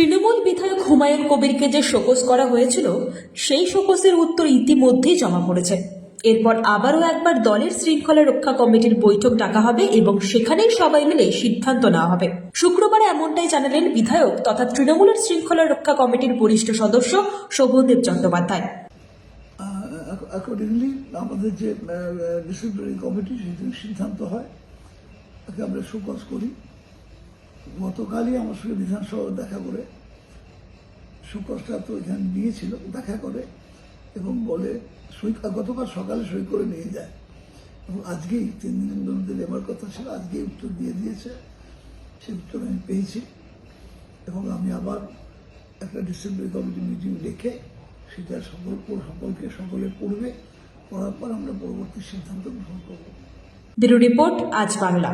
তৃণমূল বিধায়ক হুমায়ুন কবিরকে যে শোকস করা হয়েছিল, সেই শোকসের উত্তর ইতিমধ্যেই জমা পড়েছে। এরপর আবারও একবার দলের শৃঙ্খলা রক্ষা কমিটির বৈঠক ডাকা হবে এবং সেখানেই সবাই মিলে সিদ্ধান্ত নেওয়া হবে। শুক্রবার এমনটাই জানালেন বিধায়ক তথা তৃণমূলের শৃঙ্খলা রক্ষা কমিটির বরিষ্ঠ সদস্য শোভনদেব চট্টোপাধ্যায়। অ্যাকর্ডিংলি আমাদের যে ডিসিপ্লিনারি কমিটি সেটি সিদ্ধান্ত হয়, তাকে আমরা সুপাস করি। গতকালই আমার সঙ্গে বিধানসভা দেখা করে সুপাসটা তো এখানে নিয়েছিল দেখা করে, এবং বলে, সই গতকাল সকালে সই করে নিয়ে যায়। এবং আজকেই তিন দিনের মধ্যে নেবার কথা ছিল, আজকেই উত্তর দিয়ে দিয়েছে। সেই উত্তর আমি পেয়েছি। এবং আমি আবার একটা ডিসিপ্লিনারি কমিটি মিটিং ডেকে সেটা সকল সকলকে, সকলে পড়বে, পড়ার পর আমরা পরবর্তী সিদ্ধান্ত গ্রহণ করব। ব্যুরো রিপোর্ট, আজ বাংলা।